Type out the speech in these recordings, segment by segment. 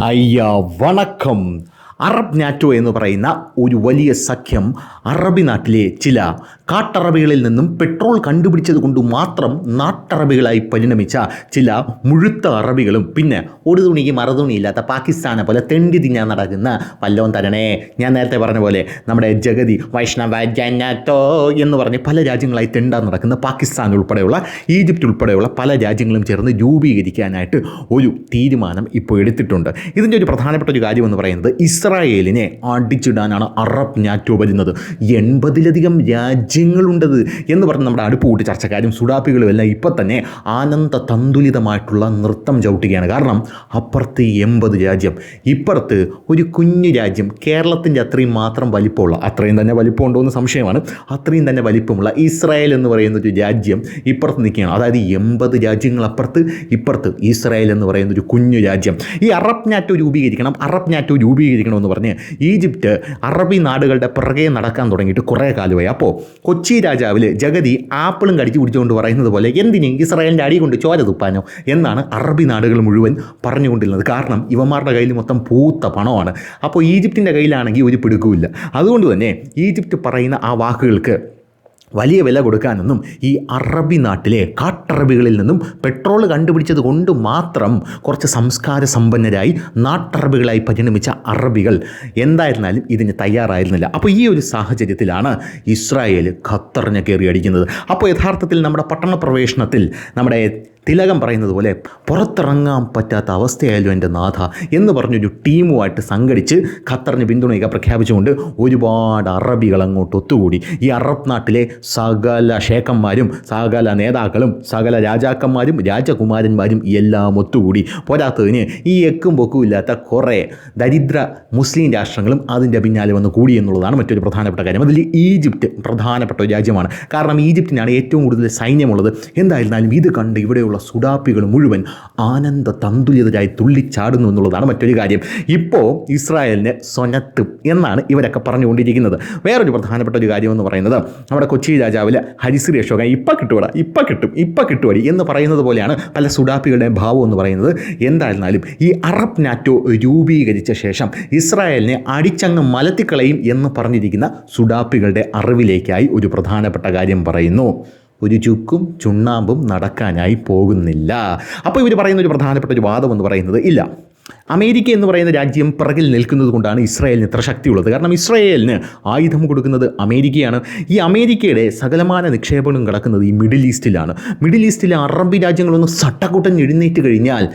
അയ്യ വണക്കം Arab NATO എന്ന് പറയുന്ന ഒരു വലിയ സഖ്യം അറബി നാട്ടിലെ ചില കാട്ടറബികളിൽ നിന്നും പെട്രോൾ കണ്ടുപിടിച്ചത് കൊണ്ട് മാത്രം നാട്ടറബികളായി പരിണമിച്ച ചില മുഴുത്ത അറബികളും പിന്നെ ഒരു തുണിക്ക് മറുതുണിയില്ലാത്ത പാകിസ്ഥാനെ പോലെ തെണ്ടി തിന്നാൻ നടക്കുന്ന വല്ലവൻ തരണേ. ഞാൻ നേരത്തെ പറഞ്ഞ പോലെ നമ്മുടെ ജഗതി വൈഷ്ണവ ജനത്തോ എന്ന് പറഞ്ഞ് പല രാജ്യങ്ങളായി തെണ്ടാൻ നടക്കുന്ന പാകിസ്ഥാൻ ഉൾപ്പെടെയുള്ള ഈജിപ്റ്റ് ഉൾപ്പെടെയുള്ള പല രാജ്യങ്ങളും ചേർന്ന് രൂപീകരിക്കാനായിട്ട് ഒരു തീരുമാനം ഇപ്പോൾ എടുത്തിട്ടുണ്ട്. ഇതിന്റെ ഒരു പ്രധാനപ്പെട്ട ഒരു കാര്യമെന്ന് പറയുന്നത് ഇസ്രായേലിനെ അടിച്ചിടാനാണ് അറബ് നാറ്റോ വരുന്നത്. എൺപതിലധികം രാജ്യങ്ങളുണ്ടത് എന്ന് പറഞ്ഞ് നമ്മുടെ അടുപ്പ് കൂട്ടി ചർച്ചക്കാരും സുഡാപ്പികളും എല്ലാം ഇപ്പം തന്നെ ആനന്ദ തന്തുലിതമായിട്ടുള്ള നൃത്തം ചവിട്ടുകയാണ്. കാരണം അപ്പുറത്ത് എൺപത് രാജ്യം ഇപ്പുറത്ത് ഒരു കുഞ്ഞു രാജ്യം. കേരളത്തിന്റെ അത്രയും മാത്രം വലിപ്പമുള്ള അത്രയും തന്നെ വലിപ്പമുണ്ടോ എന്ന് സംശയമാണ്. അത്രയും തന്നെ വലിപ്പമുള്ള ഇസ്രായേൽ എന്ന് പറയുന്ന ഒരു രാജ്യം ഇപ്പുറത്ത് നിൽക്കുകയാണ്. അതായത് എൺപത് രാജ്യങ്ങൾ അപ്പുറത്ത് ഇപ്പുറത്ത് ഇസ്രായേൽ എന്ന് പറയുന്ന ഒരു കുഞ്ഞു രാജ്യം. ഈ അറബ് നാറ്റോ രൂപീകരിക്കണം അറബ് നാറ്റോ രൂപീകരിക്കണമെന്ന് പറഞ്ഞ് ഈജിപ്റ്റ് അറബി നാടുകളുടെ പിറകെ നടക്കാൻ തുടങ്ങിയിട്ട് കുറേ കാലമായി. അപ്പോൾ കൊച്ചി രാജാവിൽ ജഗതി ആപ്പിളും കടിച്ചു പിടിച്ചുകൊണ്ട് പറയുന്നത് പോലെ എന്തിനും ഇസ്രായേലിന്റെ അടി കൊണ്ട് ചോര തുപ്പാനോ? എന്നാണ് അറബി നാടുകൾ മുഴുവൻ പറഞ്ഞുകൊണ്ടിരുന്നത്. കാരണം ഇവന്മാരുടെ കയ്യിൽ മൊത്തം പൂത്ത പണമാണ്. അപ്പോൾ ഈജിപ്തിന്റെ കയ്യിലാണെങ്കിൽ ഒരു പിടുക്കുമില്ല. അതുകൊണ്ട് തന്നെ ഈജിപ്റ്റ് പറയുന്ന ആ വാക്കുകൾക്ക് വലിയ വില കൊടുക്കാനൊന്നും ഈ അറബി നാട്ടിലെ കാട്ടറബികളിൽ നിന്നും പെട്രോൾ കണ്ടുപിടിച്ചത് കൊണ്ട് മാത്രം കുറച്ച് സംസ്കാര സമ്പന്നരായി നാട്ടറബികളായി പരിണമിച്ച അറബികൾ എന്തായിരുന്നാലും ഇതിന് തയ്യാറായിരുന്നില്ല. അപ്പോൾ ഈ ഒരു സാഹചര്യത്തിലാണ് ഇസ്രായേൽ ഖത്തറിനെ കയറി അടിക്കുന്നത്. അപ്പോൾ യഥാർത്ഥത്തിൽ നമ്മുടെ പട്ടണ പ്രവേശനത്തിൽ നമ്മുടെ തിലകം പറയുന്നത് പോലെ പുറത്തിറങ്ങാൻ പറ്റാത്ത അവസ്ഥയായാലും എന്റെ നാഥ എന്ന് പറഞ്ഞൊരു ടീമുമായിട്ട് സംഘടിച്ച് ഖത്തറിന് പിന്തുണയൊക്കെ പ്രഖ്യാപിച്ചുകൊണ്ട് ഒരുപാട് അറബികൾ അങ്ങോട്ട് ഒത്തുകൂടി. ഈ അറബ് നാട്ടിലെ സകല ഷേഖന്മാരും സകല നേതാക്കളും സകല രാജാക്കന്മാരും രാജകുമാരന്മാരും എല്ലാം ഒത്തുകൂടി. പോരാത്തതിന് ഈ എക്കും പൊക്കും ഇല്ലാത്ത കുറേ ദരിദ്ര മുസ്ലിം രാഷ്ട്രങ്ങളും അതിന്റെ പിന്നാലെ വന്ന് കൂടി എന്നുള്ളതാണ് മറ്റൊരു പ്രധാനപ്പെട്ട കാര്യം. അതിൽ ഈജിപ്റ്റ് പ്രധാനപ്പെട്ട ഒരു രാജ്യമാണ്. കാരണം ഈജിപ്തിനാണ് ഏറ്റവും കൂടുതൽ സൈന്യമുള്ളത്. എന്തായിരുന്നാലും ഇത് കണ്ട് ഇവിടെയുള്ള സുഡാപ്പികൾ മുഴുവൻ ആനന്ദ തന്തുലിതരായി തുള്ളിച്ചാടുന്നു എന്നുള്ളതാണ് മറ്റൊരു കാര്യം. ഇപ്പോൾ ഇസ്രായേലിന് സൊനത്ത് എന്നാണ് ഇവരൊക്കെ പറഞ്ഞുകൊണ്ടിരിക്കുന്നത്. വേറൊരു പ്രധാനപ്പെട്ട ഒരു കാര്യം എന്ന് പറയുന്നത് നമ്മുടെ കൊച്ചി രാജാവിലെ ഹരിശ്രീ അശോകൻ ഇപ്പം കിട്ടുവട ഇപ്പം കിട്ടും ഇപ്പം കിട്ടുവടി എന്ന് പറയുന്നത് പോലെയാണ് പല സുഡാപ്പികളുടെയും ഭാവം എന്ന് പറയുന്നത്. എന്തായിരുന്നാലും ഈ അറബ് നാറ്റോ രൂപീകരിച്ച ശേഷം ഇസ്രായേലിനെ അടിച്ചങ്ങ് മലത്തിക്കളയും എന്ന് പറഞ്ഞിരിക്കുന്ന സുഡാപ്പികളുടെ അറിവിലേക്കായി ഒരു പ്രധാനപ്പെട്ട കാര്യം പറയുന്നു. ഒരു ചുക്കും ചുണ്ണാമ്പും നടക്കാനായി പോകുന്നില്ല. അപ്പോൾ ഇവർ പറയുന്ന ഒരു പ്രധാനപ്പെട്ട ഒരു വാദം എന്ന് പറയുന്നത് ഇല്ല. അമേരിക്ക എന്ന് പറയുന്ന രാജ്യം പിറകിൽ നിൽക്കുന്നത് കൊണ്ടാണ് ഇസ്രായേലിന് ഇത്ര ശക്തിയുള്ളത്. കാരണം ഇസ്രായേലിന് ആയുധം കൊടുക്കുന്നത് അമേരിക്കയാണ്. ഈ അമേരിക്കയുടെ സകലമാന നിക്ഷേപങ്ങളും കിടക്കുന്നത് ഈ മിഡിൽ ഈസ്റ്റിലാണ്. മിഡിൽ ഈസ്റ്റിലെ അറബി രാജ്യങ്ങളൊന്ന് സട്ടക്കുട്ടൻ എഴുന്നേറ്റ് കഴിഞ്ഞാൽ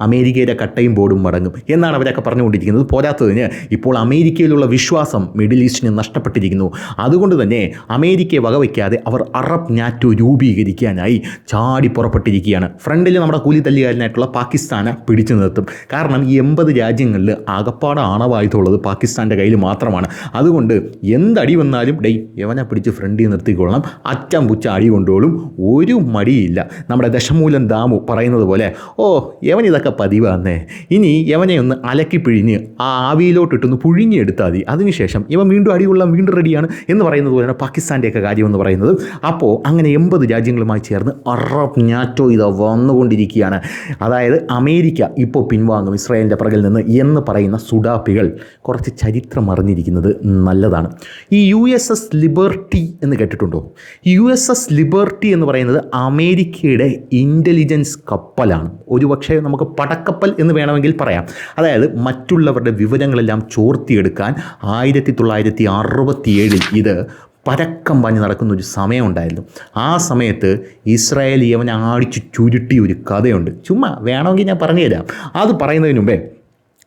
അമേരിക്കയുടെ കട്ടയും ബോർഡും മടങ്ങും എന്നാണ് അവരൊക്കെ പറഞ്ഞുകൊണ്ടിരിക്കുന്നത്. പോരാത്തതിന് ഇപ്പോൾ അമേരിക്കയിലുള്ള വിശ്വാസം മിഡിൽ ഈസ്റ്റിന് നഷ്ടപ്പെട്ടിരിക്കുന്നു. അതുകൊണ്ട് തന്നെ അമേരിക്കയെ വകവയ്ക്കാതെ അവർ അറബ് നാറ്റോ രൂപീകരിക്കാനായി ചാടി പുറപ്പെട്ടിരിക്കുകയാണ്. ഫ്രണ്ടിൽ നമ്മുടെ കൂലി തല്ലുകാരനായിട്ടുള്ള പാകിസ്ഥാനെ പിടിച്ചു നിർത്തും. കാരണം ഈ എൺപത് രാജ്യങ്ങളിൽ ആകപ്പാട് ആണവായുധമുള്ളത് പാകിസ്ഥാന്റെ കയ്യിൽ മാത്രമാണ്. അതുകൊണ്ട് എന്തടി വന്നാലും ഡെയ് യവനെ പിടിച്ച് ഫ്രണ്ടിൽ നിർത്തിക്കൊള്ളണം. അറ്റം പുച്ച അടി കൊണ്ടോളും. ഒരു മടിയില്ല. നമ്മുടെ ദശമൂലം ദാമു പറയുന്നത് പോലെ ഓ യവൻ ഇതൊക്കെ പതിവാന്നേ. ഇനി യവനെ ഒന്ന് അലക്കി പിഴിഞ്ഞ് ആ ആവിയിലോട്ടിട്ടൊന്ന് പുഴുങ്ങിയെടുത്താൽ മതി. അതിനുശേഷം ഇവ വീണ്ടും അടികൊള്ളാൻ വീണ്ടും റെഡിയാണ് എന്ന് പറയുന്നത് പോലെയാണ് പാകിസ്ഥാന്റെയൊക്കെ കാര്യം എന്ന് പറയുന്നത്. അപ്പോൾ അങ്ങനെ എൺപത് രാജ്യങ്ങളുമായി ചേർന്ന് അറബ് നാറ്റോ ഇത് വന്നുകൊണ്ടിരിക്കുകയാണ്. അതായത് അമേരിക്ക ഇപ്പോൾ പിൻവാങ്ങും ഇസ്രായേലിന്റെ പിറകിൽ നിന്ന് എന്ന് പറയുന്ന സുഡാപ്പികൾ. കുറച്ച് ചരിത്രം അറിഞ്ഞിരിക്കുന്നത് നല്ലതാണ്. ഈ യു എസ് എസ് ലിബർട്ടി എന്ന് കേട്ടിട്ടുണ്ടോ? യു എസ് എസ് ലിബർട്ടി എന്ന് പറയുന്നത് അമേരിക്കയുടെ ഇന്റലിജൻസ് കപ്പലാണ്. ഒരുപക്ഷെ നമുക്ക് പടക്കപ്പൽ എന്ന് വേണമെങ്കിൽ പറയാം. അതായത് മറ്റുള്ളവരുടെ വിവരങ്ങളെല്ലാം ചോർത്തിയെടുക്കാൻ ആയിരത്തി തൊള്ളായിരത്തി അറുപത്തിയേഴിൽ ഇത് പരക്കം പാഞ്ഞ് നടക്കുന്ന ഒരു സമയമുണ്ടായിരുന്നു ആ സമയത്ത് ഇസ്രായേൽ യവനെ ആടിച്ചു ചുരുട്ടിയ ഒരു കഥയുണ്ട്. ചുമ്മാ വേണമെങ്കിൽ ഞാൻ പറഞ്ഞുതരാം അത് പറയുന്നതിന് മുമ്പേ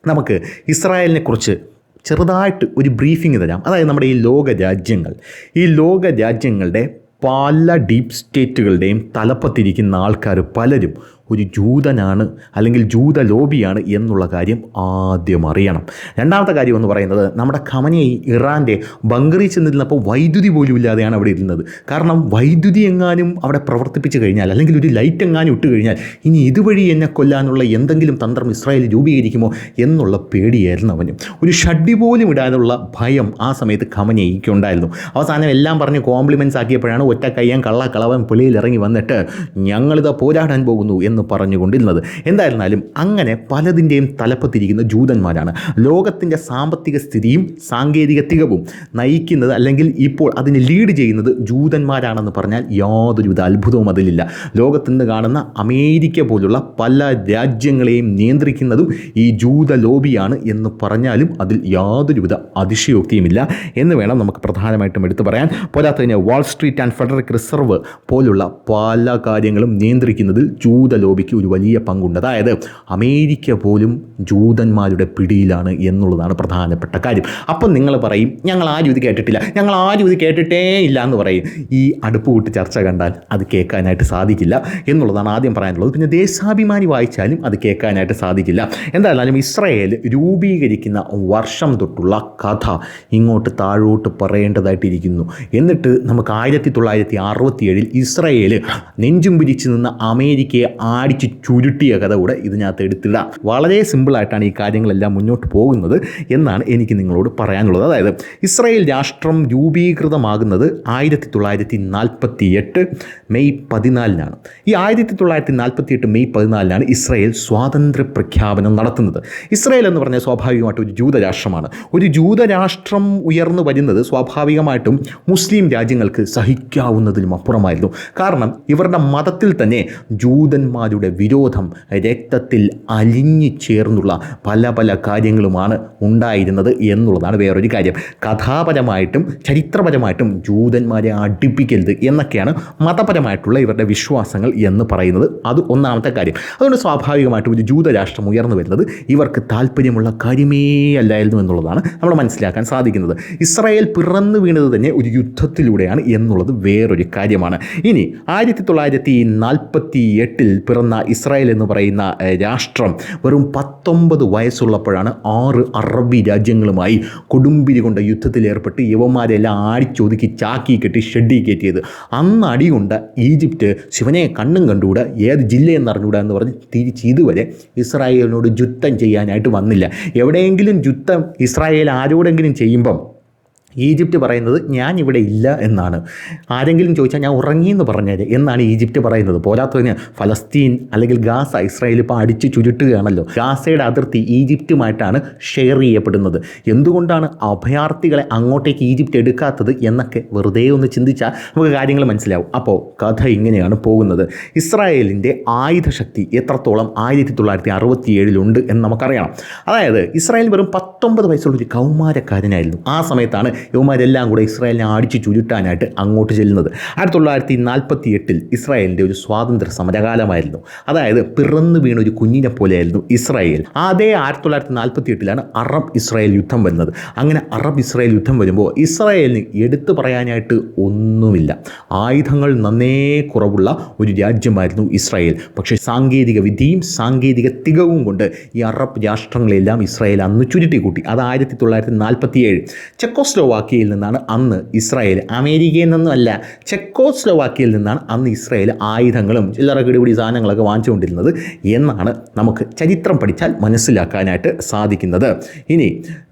നമുക്ക് ഇസ്രായേലിനെ കുറിച്ച് ചെറുതായിട്ട് ഒരു ബ്രീഫിംഗ് തരാം. അതായത് നമ്മുടെ ഈ ലോക രാജ്യങ്ങൾ ഈ ലോക രാജ്യങ്ങളുടെ പല ഡീപ് സ്റ്റേറ്റുകളുടെയും തലപ്പത്തിരിക്കുന്ന ആൾക്കാർ പലരും ഒരു ജൂതനാണ് അല്ലെങ്കിൽ ജൂത ലോബിയാണ് എന്നുള്ള കാര്യം ആദ്യം അറിയണം. രണ്ടാമത്തെ കാര്യം എന്ന് പറയുന്നത് നമ്മുടെ ഖമനയെ ഇറാന്റെ ബങ്കറിൽ ചെന്നിരുന്നപ്പോൾ വൈദ്യുതി പോലും ഇല്ലാതെയാണ് അവിടെ ഇരുന്നത്. കാരണം വൈദ്യുതി എങ്ങാനും അവിടെ പ്രവർത്തിപ്പിച്ച് കഴിഞ്ഞാൽ അല്ലെങ്കിൽ ഒരു ലൈറ്റ് എങ്ങാനും ഇട്ട് കഴിഞ്ഞാൽ ഇനി ഇതുവഴി എന്നെ കൊല്ലാനുള്ള എന്തെങ്കിലും തന്ത്രം ഇസ്രായേൽ രൂപീകരിക്കുമോ എന്നുള്ള പേടിയായിരുന്നു അവന്. ഒരു ഷഡ്ഡി പോലും ഇടാനുള്ള ഭയം ആ സമയത്ത് ഖമനയ്ക്ക് ഉണ്ടായിരുന്നു. അവസാനം എല്ലാം പറഞ്ഞ് കോംപ്ലിമെന്റ്സ് ആക്കിയപ്പോഴാണ് ഒറ്റ കയ്യാൻ കള്ള കളവൻ ഇറങ്ങി വന്നിട്ട് ഞങ്ങളിത് പോരാടാൻ പോകുന്നു എന്ന് എന്ന് പറഞ്ഞുകൊണ്ടിരുന്നത്. എന്തായിരുന്നാലും അങ്ങനെ പലതിന്റെയും തലപ്പത്തിരിക്കുന്ന ജൂതന്മാരാണ്. ലോകത്തിന്റെ സാമ്പത്തിക സ്ഥിതിയും സാങ്കേതിക തികവും നയിക്കുന്നത് അല്ലെങ്കിൽ ഇപ്പോൾ അതിനെ ലീഡ് ചെയ്യുന്നത് ജൂതന്മാരാണെന്ന് പറഞ്ഞാൽ യാതൊരുവിധ അത്ഭുതവും അതിലില്ല. ലോകത്തിന്ന് കാണുന്ന അമേരിക്ക പോലുള്ള പല രാജ്യങ്ങളെയും നിയന്ത്രിക്കുന്നതും ഈ ജൂത ലോബിയാണ് എന്ന് പറഞ്ഞാലും അതിൽ യാതൊരുവിധ അതിശയോക്തിയുമില്ല എന്ന് വേണം നമുക്ക് പ്രധാനമായിട്ടും എടുത്തു പറയാൻ. പോരാത്തതിന് Wall Street and Federal Reserve പോലുള്ള പല കാര്യങ്ങളും നിയന്ത്രിക്കുന്നതിൽ ജൂത ലോബിക്ക് ഒരു വലിയ പങ്കുണ്ട്. അതായത് അമേരിക്ക പോലും ജൂതന്മാരുടെ പിടിയിലാണ് എന്നുള്ളതാണ് പ്രധാനപ്പെട്ട കാര്യം. അപ്പം നിങ്ങൾ പറയും ഞങ്ങൾ ആരും ഇത് കേട്ടിട്ടില്ല. ഞങ്ങൾ ആരും ഇത് കേട്ടിട്ടേ ഇല്ല എന്ന് പറയും. ഈ അടുപ്പ് കൂട്ടി ചർച്ച കണ്ടാൽ അത് കേൾക്കാനായിട്ട് സാധിക്കില്ല എന്നുള്ളതാണ് ആദ്യം പറയാനുള്ളത്. പിന്നെ ദേശാഭിമാനി വായിച്ചാലും അത് കേൾക്കാനായിട്ട് സാധിക്കില്ല. എന്തായാലും ഇസ്രയേൽ രൂപീകരിക്കുന്ന വർഷം തൊട്ടുള്ള കഥ ഇങ്ങോട്ട് താഴോട്ട് പറയേണ്ടതായിട്ടിരിക്കുന്നു. എന്നിട്ട് നമുക്ക് ആയിരത്തി തൊള്ളായിരത്തി അറുപത്തി ഏഴിൽ ഇസ്രയേൽ നെഞ്ചും പിരിച്ചു നിന്ന് അമേരിക്കയെ ആടിച്ച് ചുരുട്ടിയ കഥ കൂടെ ഇതിനകത്ത് എടുത്തിടാം. വളരെ സിമ്പിളായിട്ടാണ് ഈ കാര്യങ്ങളെല്ലാം മുന്നോട്ട് പോകുന്നത് എന്നാണ് എനിക്ക് നിങ്ങളോട് പറയാനുള്ളത്. അതായത് ഇസ്രായേൽ രാഷ്ട്രം രൂപീകൃതമാകുന്നത് ആയിരത്തി തൊള്ളായിരത്തി നാൽപ്പത്തി എട്ട് മെയ് പതിനാലിനാണ്. ഈ ആയിരത്തി തൊള്ളായിരത്തി നാൽപ്പത്തി എട്ട് മെയ് പതിനാലിനാണ് ഇസ്രായേൽ സ്വാതന്ത്ര്യ പ്രഖ്യാപനം നടത്തുന്നത്. ഇസ്രായേൽ എന്ന് പറഞ്ഞാൽ സ്വാഭാവികമായിട്ടും ഒരു ജൂതരാഷ്ട്രമാണ് ഒരു ജൂതരാഷ്ട്രം ഉയർന്നു വരുന്നത് സ്വാഭാവികമായിട്ടും മുസ്ലിം രാജ്യങ്ങൾക്ക് സഹിക്കാവുന്നതിലും അപ്പുറമായിരുന്നു. കാരണം ഇവരുടെ മതത്തിൽ തന്നെ ജൂതന്മാരുടെ വിരോധം രക്തത്തിൽ അലിഞ്ഞു ചേർന്നുള്ള പല പല കാര്യങ്ങളുമാണ് ഉണ്ടായിരുന്നത് എന്നുള്ളതാണ് വേറൊരു കാര്യം. കഥാപരമായിട്ടും ചരിത്രപരമായിട്ടും ജൂതന്മാരെ അടുപ്പിക്കരുത് എന്നൊക്കെയാണ് മതപരമായിട്ടുള്ള ഇവരുടെ വിശ്വാസങ്ങൾ എന്ന് പറയുന്നത്. അത് ഒന്നാമത്തെ കാര്യം. അതുകൊണ്ട് സ്വാഭാവികമായിട്ടും ഒരു ജൂതരാഷ്ട്രം ഉയർന്നു വരുന്നത് ഇവർക്ക് താല്പര്യമുള്ള കാര്യമേ അല്ലായിരുന്നു എന്നുള്ളതാണ് നമ്മൾ മനസ്സിലാക്കാൻ സാധിക്കുന്നത്. ഇസ്രായേൽ പിറന്നു വീണത് തന്നെ ഒരു യുദ്ധത്തിലൂടെയാണ് എന്നുള്ളത് വേറൊരു കാര്യമാണ്. ഇനി ആയിരത്തി തൊള്ളായിരത്തി നാൽപ്പത്തി എട്ടിൽ പിറന്ന ഇസ്രായേൽ എന്ന് പറയുന്ന രാഷ്ട്രം വെറും പത്തൊമ്പത് വയസ്സുള്ളപ്പോഴാണ് ആറ് അറബി രാജ്യങ്ങളുമായി കൊടുമ്പിരി കൊണ്ട് യുദ്ധത്തിൽ ഏർപ്പെട്ട് യവന്മാരെല്ലാം ആടിച്ചൊതുക്കി ചാക്കി കെട്ടി ഷെഡി കയറ്റിയത്. അന്ന് അടികൊണ്ട് ഈജിപ്റ്റ് ശിവനെ കണ്ണും കണ്ടുകൂടാ ഏത് ജില്ലയെന്ന് അറിഞ്ഞുകൂടാ എന്ന് പറഞ്ഞ് തിരിച്ച് ഇതുവരെ ഇസ്രായേലിനോട് യുദ്ധം ചെയ്യാനായിട്ട് വന്നില്ല. എവിടെയെങ്കിലും യുദ്ധം ഇസ്രായേൽ ആരോടെങ്കിലും ചെയ്യുമ്പം ഈജിപ്റ്റ് പറയുന്നത് ഞാൻ ഇവിടെ ഇല്ല എന്നാണ്. ആരെങ്കിലും ചോദിച്ചാൽ ഞാൻ ഉറങ്ങിയെന്ന് പറഞ്ഞേരെ എന്നാണ് ഈജിപ്റ്റ് പറയുന്നത്. പോരാത്തതിന് ഫലസ്തീൻ അല്ലെങ്കിൽ ഗാസ ഇസ്രായേൽ ഇപ്പോൾ അടിച്ചു ചുരുട്ടുകയാണല്ലോ. ഗാസയുടെ അതിർത്തി ഈജിപ്റ്റുമായിട്ടാണ് ഷെയർ ചെയ്യപ്പെടുന്നത്. എന്തുകൊണ്ടാണ് അഭയാർത്ഥികളെ അങ്ങോട്ടേക്ക് ഈജിപ്റ്റ് എടുക്കാത്തത് എന്നൊക്കെ വെറുതെ ഒന്ന് ചിന്തിച്ചാൽ നമുക്ക് കാര്യങ്ങൾ മനസ്സിലാവും. അപ്പോൾ കഥ ഇങ്ങനെയാണ് പോകുന്നത്. ഇസ്രായേലിന്റെ ആയുധശക്തി എത്രത്തോളം ആയിരത്തി തൊള്ളായിരത്തി അറുപത്തി ഏഴിലുണ്ട് എന്ന് നമുക്കറിയാം അതായത് ഇസ്രായേൽ വെറും പത്തൊമ്പത് വയസ്സുള്ള ഒരു കൗമാരക്കാരനായിരുന്നു. ആ സമയത്താണ് യുവമാരെല്ലാം കൂടെ ഇസ്രായേലിനെ അടിച്ചു ചുരുട്ടാനായിട്ട് അങ്ങോട്ട് ചെല്ലുന്നത്. ആയിരത്തി തൊള്ളായിരത്തി നാൽപ്പത്തി എട്ടിൽ ഇസ്രായേലിന്റെ ഒരു സ്വാതന്ത്ര്യ സമരകാലമായിരുന്നു. അതായത് പിറന്നു വീണ ഒരു കുഞ്ഞിനെ പോലെയായിരുന്നു ഇസ്രായേൽ. അതേ ആയിരത്തി തൊള്ളായിരത്തി നാൽപ്പത്തി എട്ടിലാണ് അറബ് ഇസ്രായേൽ യുദ്ധം വരുന്നത്. അങ്ങനെ അറബ് ഇസ്രായേൽ യുദ്ധം വരുമ്പോൾ ഇസ്രായേലിന് എടുത്തു പറയാനായിട്ട് ഒന്നുമില്ല. ആയുധങ്ങൾ നന്നേ കുറവുള്ള ഒരു രാജ്യമായിരുന്നു ഇസ്രായേൽ. പക്ഷേ സാങ്കേതിക വിധിയും സാങ്കേതിക തികവും കൊണ്ട് ഈ അറബ് രാഷ്ട്രങ്ങളെല്ലാം ഇസ്രായേൽ അന്ന് ചുരുട്ടിക്കൂട്ടി. അത് ആയിരത്തി തൊള്ളായിരത്തി നാൽപ്പത്തി ഏഴ് ചെക്കോസ്ലോവാക്കിയയിൽ നിന്നാണ് അന്ന് ഇസ്രായേൽ അമേരിക്കയിൽ നിന്നുമല്ല ചെക്കോസ്ലോവാക്കിയയിൽ നിന്നാണ് അന്ന് ഇസ്രായേൽ ആയുധങ്ങളും ചില്ലറ കിടിപിടി സാധനങ്ങളൊക്കെ വാങ്ങിച്ചുകൊണ്ടിരുന്നത് എന്നാണ് നമുക്ക് ചരിത്രം പഠിച്ചാൽ മനസ്സിലാക്കാനായിട്ട് സാധിക്കുന്നത്. ഇനി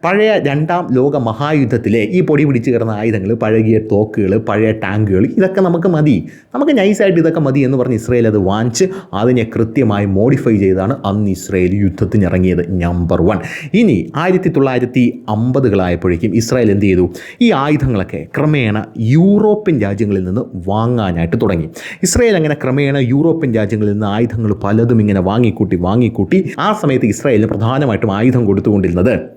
പഴയ രണ്ടാം ലോക മഹായുദ്ധത്തിലെ ഈ പൊടി പിടിച്ച് കിടന്ന ആയുധങ്ങൾ പഴകിയ തോക്കുകൾ പഴയ ടാങ്കുകൾ ഇതൊക്കെ നമുക്ക് മതി. നമുക്ക് നൈസായിട്ട് ഇതൊക്കെ മതി എന്ന് പറഞ്ഞ് ഇസ്രായേൽ അത് വാങ്ങിച്ച് അതിനെ കൃത്യമായി മോഡിഫൈ ചെയ്താണ് അന്ന് ഇസ്രായേൽ യുദ്ധത്തിന് ഇറങ്ങിയത് നമ്പർ വൺ ഇനി ആയിരത്തി തൊള്ളായിരത്തി അമ്പതുകളായപ്പോഴേക്കും ഇസ്രായേൽ എന്ത് ചെയ്തു? ഈ ആയുധങ്ങളൊക്കെ ക്രമേണ യൂറോപ്യൻ രാജ്യങ്ങളിൽ നിന്ന് വാങ്ങാനായിട്ട് തുടങ്ങി. ഇസ്രായേൽ അങ്ങനെ ക്രമേണ യൂറോപ്യൻ രാജ്യങ്ങളിൽ നിന്ന് ആയുധങ്ങൾ പലതും ഇങ്ങനെ വാങ്ങിക്കൂട്ടി വാങ്ങിക്കൂട്ടി ആ സമയത്ത് ഇസ്രായേലിന് പ്രധാനമായിട്ടും ആയുധം കൊടുത്തുകൊണ്ടിരുന്നത്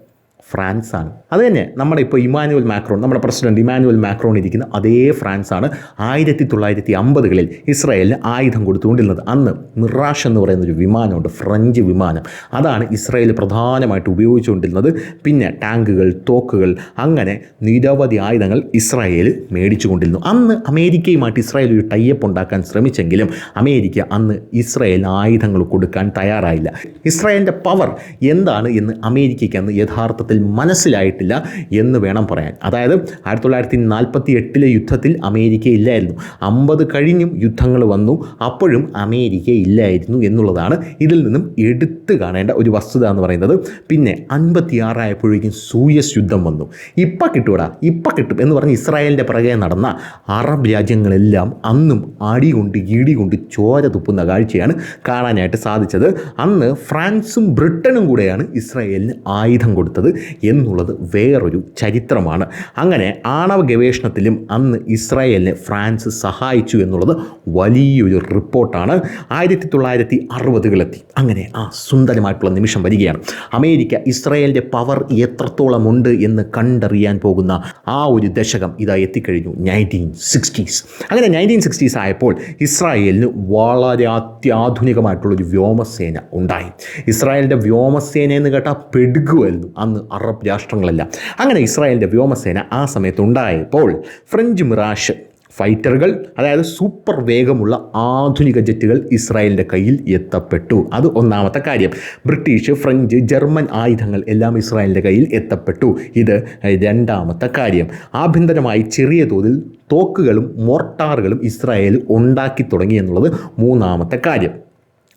ഫ്രാൻസാണ്. അത് തന്നെ നമ്മുടെ ഇപ്പോൾ ഇമാനുവൽ മാക്രോൺ നമ്മുടെ പ്രസിഡന്റ് ഇമാനുവൽ മാക്രോൺ ഇരിക്കുന്ന അതേ ഫ്രാൻസാണ് ആയിരത്തി തൊള്ളായിരത്തി അമ്പതുകളിൽ ഇസ്രായേലിന് ആയുധം കൊടുത്തുകൊണ്ടിരുന്നത്. അന്ന് മിറാഷ് എന്ന് പറയുന്ന ഒരു വിമാനമുണ്ട് ഫ്രഞ്ച് വിമാനം. അതാണ് ഇസ്രായേൽ പ്രധാനമായിട്ട് ഉപയോഗിച്ചുകൊണ്ടിരുന്നത്. പിന്നെ ടാങ്കുകൾ തോക്കുകൾ അങ്ങനെ നിരവധി ആയുധങ്ങൾ ഇസ്രായേൽ മേടിച്ചുകൊണ്ടിരുന്നു. അന്ന് അമേരിക്കയുമായിട്ട് ഇസ്രായേൽ ഒരു ടൈപ്പ് ഉണ്ടാക്കാൻ ശ്രമിച്ചെങ്കിലും അമേരിക്ക അന്ന് ഇസ്രായേലിന് ആയുധങ്ങൾ കൊടുക്കാൻ തയ്യാറായില്ല. ഇസ്രായേലിന്റെ പവർ എന്താണ് എന്ന് അമേരിക്കയ്ക്ക് അന്ന് യഥാർത്ഥത്തിൽ മനസ്സിലായിട്ടില്ല എന്ന് വേണം പറയാൻ. അതായത് ആയിരത്തി തൊള്ളായിരത്തി നാൽപ്പത്തി എട്ടിലെ യുദ്ധത്തിൽ അമേരിക്ക ഇല്ലായിരുന്നു. അമ്പത് കഴിഞ്ഞും യുദ്ധങ്ങൾ വന്നു. അപ്പോഴും അമേരിക്ക ഇല്ലായിരുന്നു എന്നുള്ളതാണ് ഇതിൽ നിന്നും എടുത്തു കാണേണ്ട ഒരു വസ്തുത എന്ന് പറയുന്നത്. പിന്നെ അൻപത്തിയാറായപ്പോഴേക്കും സൂയസ് യുദ്ധം വന്നു. ഇപ്പം കിട്ടൂടാ ഇപ്പം കിട്ടും എന്ന് പറഞ്ഞ് ഇസ്രായേലിന്റെ പിറകെ നടന്ന അറബ് രാജ്യങ്ങളെല്ലാം അന്നും അടികൊണ്ട് ഇടികൊണ്ട് ചോര തുപ്പുന്ന കാഴ്ചയാണ് കാണാനായിട്ട് സാധിച്ചത്. അന്ന് ഫ്രാൻസും ബ്രിട്ടനും കൂടെയാണ് ഇസ്രായേലിന് ആയുധം കൊടുത്തത്. എന്നുള്ളത് വേറൊരു ചരിത്രമാണ്. അങ്ങനെ ആണവ ഗവേഷണത്തിലും അന്ന് ഇസ്രായേലിനെ ഫ്രാൻസ് സഹായിച്ചു എന്നുള്ളത് വലിയൊരു റിപ്പോർട്ടാണ്. ആയിരത്തി തൊള്ളായിരത്തി അറുപതുകളെത്തി അങ്ങനെ ആ സുന്ദരമായിട്ടുള്ള നിമിഷം വരികയാണ്. അമേരിക്ക ഇസ്രായേലിന്റെ പവർ എത്രത്തോളം ഉണ്ട് എന്ന് കണ്ടറിയാൻ പോകുന്ന ആ ഒരു ദശകം ഇതാ എത്തിക്കഴിഞ്ഞു നയന്റീൻ സിക്സ്റ്റീസ്. അങ്ങനെ നയന്റീൻ സിക്സ്റ്റീസ് ആയപ്പോൾ ഇസ്രായേലിന് വളരെ അത്യാധുനികമായിട്ടുള്ളൊരു വ്യോമസേന ഉണ്ടായി. ഇസ്രായേലിന്റെ വ്യോമസേന എന്ന് കേട്ടാൽ പെടുകുമായിരുന്നു അന്ന് അറബ് രാഷ്ട്രങ്ങളെല്ലാം. അങ്ങനെ ഇസ്രായേലിന്റെ വ്യോമസേന ആ സമയത്ത് ഉണ്ടായപ്പോൾ ഫ്രഞ്ച് മിറാഷ് ഫൈറ്ററുകൾ അതായത് സൂപ്പർ വേഗമുള്ള ആധുനിക ജെറ്റുകൾ ഇസ്രായേലിന്റെ കയ്യിൽ എത്തപ്പെട്ടു. അത് ഒന്നാമത്തെ കാര്യം. ബ്രിട്ടീഷ് ഫ്രഞ്ച് ജർമ്മൻ ആയുധങ്ങൾ എല്ലാം ഇസ്രായേലിന്റെ കയ്യിൽ എത്തപ്പെട്ടു. ഇത് രണ്ടാമത്തെ കാര്യം. ആഭ്യന്തരമായി ചെറിയ തോതിൽ തോക്കുകളും മോർട്ടാറുകളും ഇസ്രായേൽ ഉണ്ടാക്കി തുടങ്ങി എന്നുള്ളത് മൂന്നാമത്തെ കാര്യം.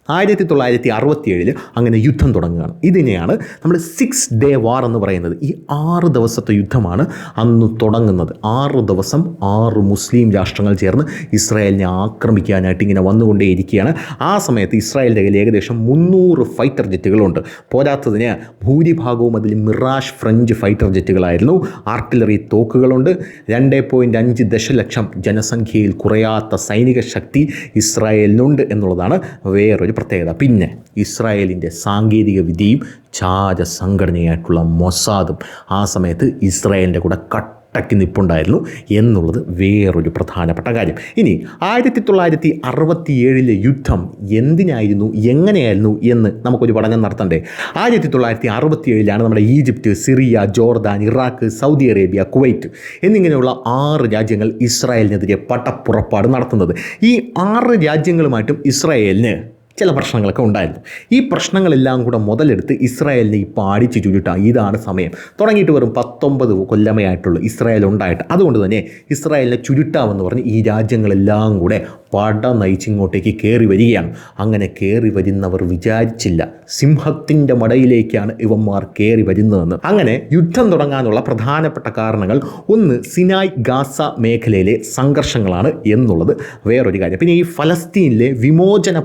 ആയിരത്തി തൊള്ളായിരത്തി അറുപത്തിയേഴിൽ അങ്ങനെ യുദ്ധം തുടങ്ങുകയാണ്. ഇതിനെയാണ് നമ്മൾ സിക്സ് ഡേ വാർ എന്ന് പറയുന്നത്. ഈ ആറ് ദിവസത്തെ യുദ്ധമാണ് അന്ന് തുടങ്ങുന്നത്. ആറ് ദിവസം ആറ് മുസ്ലിം രാഷ്ട്രങ്ങൾ ചേർന്ന് ഇസ്രായേലിനെ ആക്രമിക്കാനായിട്ട് ഇങ്ങനെ വന്നുകൊണ്ടേയിരിക്കുകയാണ്. ആ സമയത്ത് ഇസ്രായേലിന്റെ കയ്യിൽ ഏകദേശം മുന്നൂറ് ഫൈറ്റർ ജെറ്റുകളുണ്ട്. പോരാത്തതിന് ഭൂരിഭാഗവും അതിൽ മിറാഷ് ഫ്രഞ്ച് ഫൈറ്റർ ജെറ്റുകളായിരുന്നു. ആർട്ടിലറി തോക്കുകളുണ്ട്. രണ്ട് പോയിന്റ് അഞ്ച് ദശലക്ഷം ജനസംഖ്യയിൽ കുറയാത്ത സൈനിക ശക്തി ഇസ്രായേലിനുണ്ട് എന്നുള്ളതാണ് വേറൊരു പ്രത്യേകത. പിന്നെ ഇസ്രായേലിന്റെ സാങ്കേതിക വിദ്യയും ചാര സംഘടനയായിട്ടുള്ള മൊസാദും ആ സമയത്ത് ഇസ്രായേലിന്റെ കൂടെ കട്ടയ്ക്ക് നിപ്പുണ്ടായിരുന്നു എന്നുള്ളത് വേറൊരു പ്രധാനപ്പെട്ട കാര്യം. ഇനി ആയിരത്തി തൊള്ളായിരത്തി അറുപത്തി ഏഴിലെ യുദ്ധം എന്തിനായിരുന്നു എങ്ങനെയായിരുന്നു എന്ന് നമുക്കൊരു പഠനം നടത്തണ്ടേ? ആയിരത്തി തൊള്ളായിരത്തി അറുപത്തി ഏഴിലാണ് നമ്മുടെ Egypt Syria Jordan Iraq Saudi Arabia Kuwait എന്നിങ്ങനെയുള്ള ആറ് രാജ്യങ്ങൾ ഇസ്രായേലിനെതിരെ പട്ടപ്പുറപ്പാട് നടത്തുന്നത്. ഈ ആറ് രാജ്യങ്ങളുമായിട്ടും ഇസ്രായേലിന് ചില പ്രശ്നങ്ങളൊക്കെ ഉണ്ടായിരുന്നു. ഈ പ്രശ്നങ്ങളെല്ലാം കൂടെ മുതലെടുത്ത് ഇസ്രായേലിനെ ഇപ്പോൾ അടിച്ചു ചുരുട്ടാം. ഇതാണ് സമയം. തുടങ്ങിയിട്ട് വെറും പത്തൊമ്പത് കൊല്ലമേ ആയിട്ടുള്ളൂ ഇസ്രായേൽ ഉണ്ടായിട്ട്. അതുകൊണ്ട് തന്നെ ഇസ്രായേലിനെ ചുരുട്ടാമെന്ന് പറഞ്ഞ് ഈ രാജ്യങ്ങളെല്ലാം കൂടെ പട നയിച്ചിങ്ങോട്ടേക്ക് കയറി വരികയാണ്. അങ്ങനെ കയറി വരുന്നവർ വിചാരിച്ചില്ല. സിംഹത്തിന്റെ മടയിലേക്കാണ് ഇവന്മാർ കയറി വരുന്നതെന്ന്. അങ്ങനെ യുദ്ധം തുടങ്ങാനുള്ള പ്രധാനപ്പെട്ട കാരണങ്ങൾ ഒന്ന് സിനായ് ഗാസ മേഖലയിലെ സംഘർഷങ്ങളാണ് എന്നുള്ളത്. വേറൊരു കാര്യം. പിന്നെ ഈ ഫലസ്തീനിലെ വിമോചന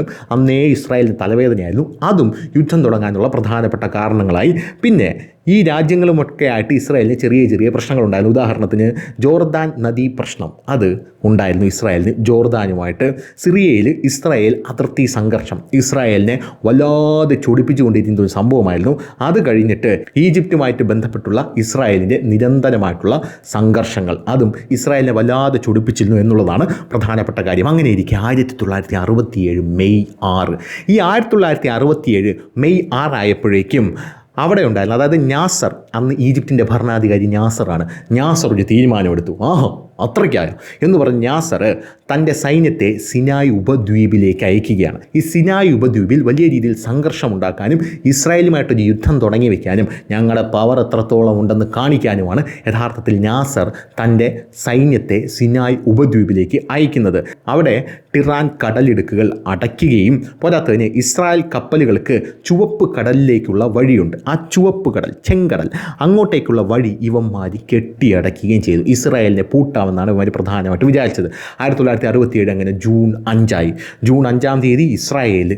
പോരാട്ടങ്ങളും അന്നേ ഇസ്രായേലിന് തലവേദനയായിരുന്നു. അതും യുദ്ധം തുടങ്ങാനുള്ള പ്രധാനപ്പെട്ട കാരണങ്ങളായി. പിന്നെ ഈ രാജ്യങ്ങളുമൊക്കെ ആയിട്ട് ഇസ്രായേലിന് ചെറിയ ചെറിയ പ്രശ്നങ്ങളുണ്ടായിരുന്നു. ഉദാഹരണത്തിന് ജോർദാൻ നദീ പ്രശ്നം. അത് ഉണ്ടായിരുന്നു ഇസ്രായേലിന്. ജോർദാനുമായിട്ട് സിറിയയിൽ ഇസ്രായേൽ അതിർത്തി സംഘർഷം. ഇസ്രായേലിനെ വല്ലാതെ ചൊടിപ്പിച്ചുകൊണ്ടിരിക്കുന്ന ഒരു സംഭവമായിരുന്നു. അത് കഴിഞ്ഞിട്ട് ഈജിപ്തുമായിട്ട് ബന്ധപ്പെട്ടുള്ള ഇസ്രായേലിന്റെ നിരന്തരമായിട്ടുള്ള സംഘർഷങ്ങൾ. അതും ഇസ്രായേലിനെ വല്ലാതെ ചൊടിപ്പിച്ചിരുന്നു എന്നുള്ളതാണ് പ്രധാനപ്പെട്ട കാര്യം. അങ്ങനെ ഇരിക്കെ ആയിരത്തി തൊള്ളായിരത്തി അറുപത്തിയേഴ് മെയ് ആറ്. ഈ ആയിരത്തി തൊള്ളായിരത്തി അറുപത്തിയേഴ് മെയ് ആറായപ്പോഴേക്കും അവിടെ ഉണ്ടായിരുന്നു. അതായത് ഞാസർ അന്ന് ഈജിപ്തിന്റെ ഭരണാധികാരി ഞാസറാണ് ഞാസർ ഒരു തീരുമാനമെടുത്തു. ആഹോ. അത്രയ്ക്കായോ? എന്ന് പറഞ്ഞ് യാസർ തന്റെ സൈന്യത്തെ സിനായ് ഉപദ്വീപിലേക്ക് അയക്കുകയാണ്. ഈ സിനായ് ഉപദ്വീപിൽ വലിയ രീതിയിൽ സംഘർഷം ഉണ്ടാക്കാനും ഇസ്രായേലുമായിട്ടൊരു യുദ്ധം തുടങ്ങി വയ്ക്കാനും ഞങ്ങളുടെ പവർ എത്രത്തോളം ഉണ്ടെന്ന് കാണിക്കാനുമാണ് യഥാർത്ഥത്തിൽ നാസർ തന്റെ സൈന്യത്തെ സിനായ് ഉപദ്വീപിലേക്ക് അയക്കുന്നത്. അവിടെ ടിറാൻ കടലിടുക്കുകൾ അടയ്ക്കുകയും പോരാത്തതിന് ഇസ്രായേൽ കപ്പലുകൾക്ക് ചുവപ്പ് കടലിലേക്കുള്ള വഴിയുണ്ട്. ആ ചുവപ്പ് കടൽ ചെങ്കടൽ അങ്ങോട്ടേക്കുള്ള വഴി ഇവന്മാരി കെട്ടിയടയ്ക്കുകയും ചെയ്തു. ഇസ്രായേലിനെ പൂട്ടാമെന്നാണ് ഇവർ പ്രധാനമായിട്ട് വിചാരിച്ചത്. ആയിരത്തി തൊള്ളായിരത്തി അറുപത്തിയേഴ് അങ്ങനെ ജൂൺ അഞ്ചായി. ജൂൺ അഞ്ചാം തീയതി ഇസ്രായേൽ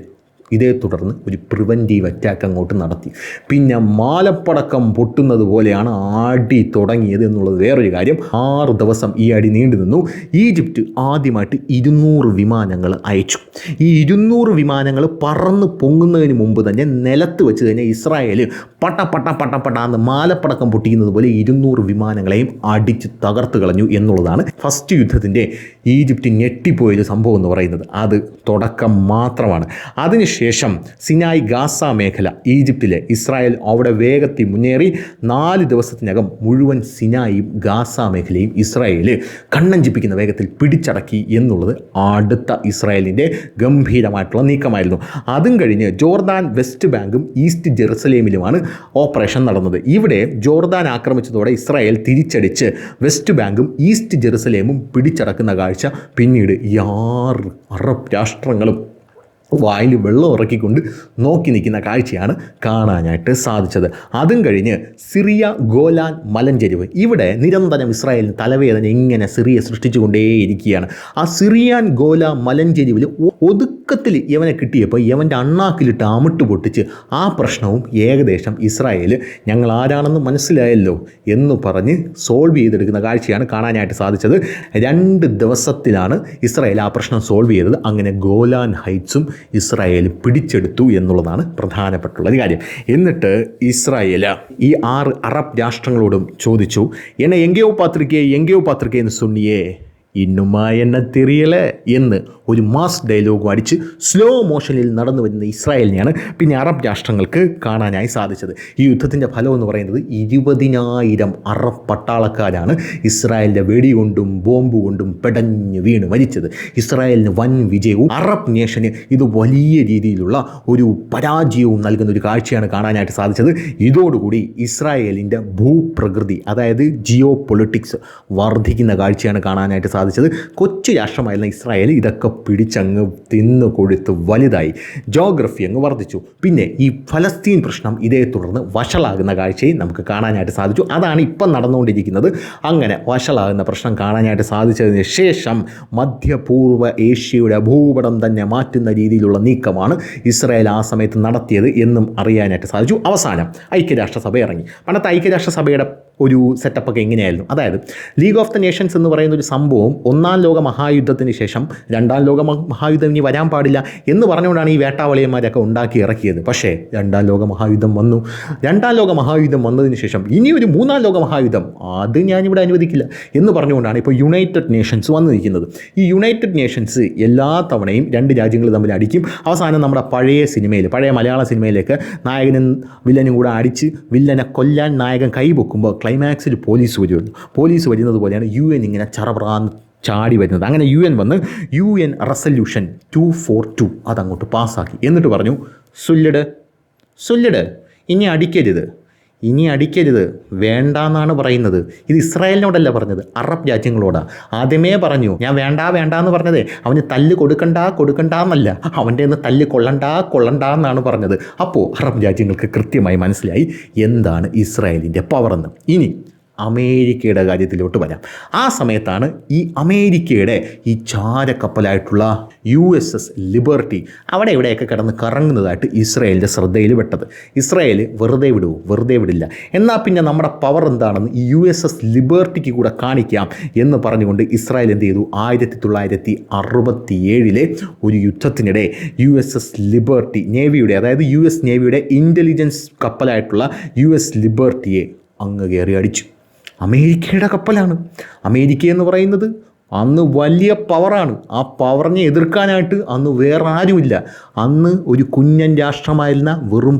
ഇതേ തുടർന്ന് ഒരു പ്രിവന്റീവ് അറ്റാക്ക് അങ്ങോട്ട് നടത്തി. പിന്നെ മാലപ്പടക്കം പൊട്ടുന്നത് പോലെയാണ് അടി തുടങ്ങിയത് എന്നുള്ളത് വേറൊരു കാര്യം. ആറ് ദിവസം ഈ അടി നീണ്ടു നിന്നു. ഈജിപ്റ്റ് ആദ്യമായിട്ട് ഇരുന്നൂറ് വിമാനങ്ങൾ അയച്ചു. ഈ ഇരുന്നൂറ് വിമാനങ്ങൾ പറന്ന് പൊങ്ങുന്നതിന് മുമ്പ് തന്നെ നിലത്ത് വെച്ച് തന്നെ ഇസ്രായേൽ പട്ട പട്ട പട്ട പട്ട എന്ന് മാലപ്പടക്കം പൊട്ടിക്കുന്നത് പോലെ ഇരുന്നൂറ് വിമാനങ്ങളെയും അടിച്ച് തകർത്ത് കളഞ്ഞു എന്നുള്ളതാണ് ഫസ്റ്റ് യുദ്ധത്തിന്റെ ഈജിപ്റ്റ് ഞെട്ടിപ്പോയൊരു സംഭവം എന്ന് പറയുന്നത്. അത് തുടക്കം മാത്രമാണ്. അതിനുശേഷം അതിനുശേഷം സിനായ് ഗാസ മേഖല ഈജിപ്തിലെ ഇസ്രായേൽ അവിടെ വേഗത്തിൽ മുന്നേറി നാല് ദിവസത്തിനകം മുഴുവൻ സിനായും ഗാസ മേഖലയും ഇസ്രായേൽ കണ്ണഞ്ചിപ്പിക്കുന്ന വേഗത്തിൽ പിടിച്ചടക്കി എന്നുള്ളത് അടുത്ത ഇസ്രായേലിന്റെ ഗംഭീരമായിട്ടുള്ള നീക്കമായിരുന്നു. അതും കഴിഞ്ഞ് ജോർദാൻ വെസ്റ്റ് ബാങ്കും ഈസ്റ്റ് ജെറുസലേമിലുമാണ് ഓപ്പറേഷൻ നടന്നത്. ഇവിടെ ജോർദാൻ ആക്രമിച്ചതോടെ ഇസ്രായേൽ തിരിച്ചടിച്ച് വെസ്റ്റ് ബാങ്കും ഈസ്റ്റ് ജെറുസലേമും പിടിച്ചടക്കുന്ന കാഴ്ച പിന്നീട് യാർ അറബ് രാഷ്ട്രങ്ങളും വായിൽ വെള്ളം ഉറക്കിക്കൊണ്ട് നോക്കി നിൽക്കുന്ന കാഴ്ചയാണ് കാണാനായിട്ട് സാധിച്ചത്. അതും കഴിഞ്ഞ് സിറിയ ഗോലാൻ മലഞ്ചെരിവ്. ഇവിടെ നിരന്തരം ഇസ്രായേലിന് തലവേദന ഇങ്ങനെ സിറിയ സൃഷ്ടിച്ചുകൊണ്ടേയിരിക്കുകയാണ്. ആ സിറിയാൻ ഗോല മലഞ്ചെരിവിൽ ഒതുക്കത്തിൽ യവനെ കിട്ടിയപ്പോൾ യവന്റെ അണ്ണാക്കിലിട്ട് അമിട്ട് പൊട്ടിച്ച് ആ പ്രശ്നവും ഏകദേശം ഇസ്രായേൽ ഞങ്ങൾ ആരാണെന്ന് മനസ്സിലായല്ലോ എന്ന് പറഞ്ഞ് സോൾവ് ചെയ്തെടുക്കുന്ന കാഴ്ചയാണ് കാണാനായിട്ട് സാധിച്ചത്. രണ്ട് ദിവസത്തിലാണ് ഇസ്രായേൽ ആ പ്രശ്നം സോൾവ് ചെയ്തത്. അങ്ങനെ ഗോലാൻ ഹൈറ്റ്സും ഇസ്രായേൽ പിടിച്ചെടുത്തു എന്നുള്ളതാണ് പ്രധാനപ്പെട്ടുള്ള ഒരു കാര്യം. എന്നിട്ട് ഇസ്രായേൽ ഈ ആറ് അറബ് രാഷ്ട്രങ്ങളോടും ചോദിച്ചു എന്നെ എങ്കയോ പാത്രികയെ എങ്കയോ പാത്രികയെന്ന് സുണ്ണിയേ ഇന്നുമാ എന്നെ തിരിയലേ? എന്ന് ഒരു മാസ് ഡയലോഗും അടിച്ച് സ്ലോ മോഷനിൽ നടന്നു വരുന്ന ഇസ്രായേലിനെയാണ് പിന്നെ അറബ് രാഷ്ട്രങ്ങൾക്ക് കാണാനായി സാധിച്ചത്. ഈ യുദ്ധത്തിന്റെ ഫലം എന്ന് പറയുന്നത് ഇരുപതിനായിരം അറബ് പട്ടാളക്കാരാണ് ഇസ്രായേലിന്റെ വെടികൊണ്ടും ബോംബ് കൊണ്ടും പെടഞ്ഞ് വീണ് മരിച്ചത്. ഇസ്രായേലിന് വൻ വിജയവും അറബ് നേഷന് ഇത് വലിയ രീതിയിലുള്ള ഒരു പരാജയവും നൽകുന്ന ഒരു കാഴ്ചയാണ് കാണാനായിട്ട് സാധിച്ചത്. ഇതോടുകൂടി ഇസ്രായേലിന്റെ ഭൂപ്രകൃതി അതായത് ജിയോ പൊളിറ്റിക്സ് വർദ്ധിക്കുന്ന കാഴ്ചയാണ് കാണാനായിട്ട് സാധിച്ചത്. കൊച്ചു രാഷ്ട്രമായിരുന്ന ഇസ്രായേൽ ഇതൊക്കെ പിടിച്ചങ്ങ് തിന്നു കൊഴുത്ത് വലുതായി. ജോഗ്രഫി അങ്ങ് വർദ്ധിച്ചു. പിന്നെ ഈ ഫലസ്തീൻ പ്രശ്നം ഇതേ തുടർന്ന് വഷളാകുന്ന കാഴ്ചയും നമുക്ക് കാണാനായിട്ട് സാധിച്ചു. അതാണ് ഇപ്പം നടന്നുകൊണ്ടിരിക്കുന്നത്. അങ്ങനെ വഷളാകുന്ന പ്രശ്നം കാണാനായിട്ട് സാധിച്ചതിന് ശേഷം മധ്യപൂർവ ഏഷ്യയുടെ ഭൂപടം തന്നെ മാറ്റുന്ന രീതിയിലുള്ള നീക്കമാണ് ഇസ്രായേൽ ആ സമയത്ത് നടത്തിയത് എന്നും അറിയാനായിട്ട് സാധിച്ചു. അവസാനം ഐക്യരാഷ്ട്രസഭ ഇറങ്ങി. പണ്ടത്തെ ഐക്യരാഷ്ട്രസഭയുടെ ഒരു സെറ്റപ്പൊക്കെ എങ്ങനെയായിരുന്നു അതായത് ലീഗ് ഓഫ് ദ നേഷൻസ് എന്ന് പറയുന്ന ഒരു സംഭവം ഒന്നാം ലോക മഹായുദ്ധത്തിന് ശേഷം രണ്ടാം ലോക മഹായുദ്ധം ഇനി വരാൻ പാടില്ല എന്ന് പറഞ്ഞുകൊണ്ടാണ് ഈ വേട്ടാവളിയന്മാരൊക്കെ ഉണ്ടാക്കി ഇറക്കിയത്. പക്ഷേ രണ്ടാം ലോക മഹായുദ്ധം വന്നു. രണ്ടാം ലോക മഹായുദ്ധം വന്നതിന് ശേഷം ഇനി ഒരു മൂന്നാം ലോക മഹായുദ്ധം അത് ഞാനിവിടെ അനുവദിക്കില്ല എന്ന് പറഞ്ഞുകൊണ്ടാണ് ഇപ്പോൾ യുണൈറ്റഡ് നേഷൻസ് വന്നിരിക്കുന്നത്. ഈ യുണൈറ്റഡ് നേഷൻസ് എല്ലാ തവണയും രണ്ട് രാജ്യങ്ങൾ തമ്മിൽ അടിക്കും. അവസാനം നമ്മുടെ പഴയ സിനിമയിൽ പഴയ മലയാള സിനിമയിലേക്ക് നായകനും വില്ലനും കൂടെ അടിച്ച് വില്ലനെ കൊല്ലാൻ നായകൻ കൈപൊക്കുമ്പോൾ ക്ലൈമാക്സിൽ പോലീസ് വരുമല്ലോ പോലീസ് വരുന്നത് പോലെയാണ് യു എൻ ഇങ്ങനെ ചറപറാന്ന് ചാടി വരുന്നത്. അങ്ങനെ യു എൻ വന്ന് U N resolution two four two അതങ്ങോട്ട് പാസ്സാക്കി. എന്നിട്ട് പറഞ്ഞു സുല്ലിട് സുല്ലിട് ഇനി അടിക്കരുത്. ഇനി അടിക്കരുത്. വേണ്ടാന്നാണ് പറയുന്നത്. ഇത് ഇസ്രായേലിനോടല്ല പറഞ്ഞത്. അറബ് രാജ്യങ്ങളോടാണ് ആദ്യമേ പറഞ്ഞു ഞാൻ വേണ്ട വേണ്ട എന്ന് പറഞ്ഞതേ. അവന് തല്ല് കൊടുക്കണ്ട കൊടുക്കണ്ട എന്നല്ല അവന്റെ നിന്ന് തല്ല് കൊള്ളണ്ട കൊള്ളണ്ട എന്നാണ് പറഞ്ഞത്. അപ്പോൾ അറബ് രാജ്യങ്ങൾക്ക് കൃത്യമായി മനസ്സിലായി എന്താണ് ഇസ്രായേലിന്റെ പവർ എന്ന്. ഇനി അമേരിക്കയുടെ കാര്യത്തിലോട്ട് വരാം. ആ സമയത്താണ് ഈ അമേരിക്കയുടെ ഈ ചാരക്കപ്പലായിട്ടുള്ള യു എസ് എസ് ലിബർട്ടി അവിടെ ഇവിടെയൊക്കെ കിടന്ന് കറങ്ങുന്നതായിട്ട് ഇസ്രായേലിന്റെ ശ്രദ്ധയിൽ പെട്ടത്. ഇസ്രായേൽ വെറുതെ വിടുവോ വെറുതെ വിടില്ല. എന്നാൽ പിന്നെ നമ്മുടെ പവർ എന്താണെന്ന് ഈ യു എസ് എസ് ലിബർട്ടിക്ക് കൂടെ കാണിക്കാം എന്ന് പറഞ്ഞുകൊണ്ട് ഇസ്രായേൽ എന്ത് ചെയ്തു? ആയിരത്തി തൊള്ളായിരത്തി അറുപത്തി ഏഴിലെ ഒരു യുദ്ധത്തിനിടെ യു എസ് എസ് ലിബർട്ടി നേവിയുടെ അതായത് യു എസ് നേവിയുടെ ഇന്റലിജൻസ് കപ്പലായിട്ടുള്ള യു എസ് ലിബർട്ടിയെ അങ്ങ് കയറി അടിച്ചു. അമേരിക്കയുടെ കപ്പലാണ്. അമേരിക്ക എന്ന് പറയുന്നത് അന്ന് വലിയ പവറാണ്. ആ പവറിനെ എതിർക്കാനായിട്ട് അന്ന് വേറെ ആരുമില്ല. അന്ന് ഒരു കുഞ്ഞൻ രാഷ്ട്രമായിരുന്ന വെറും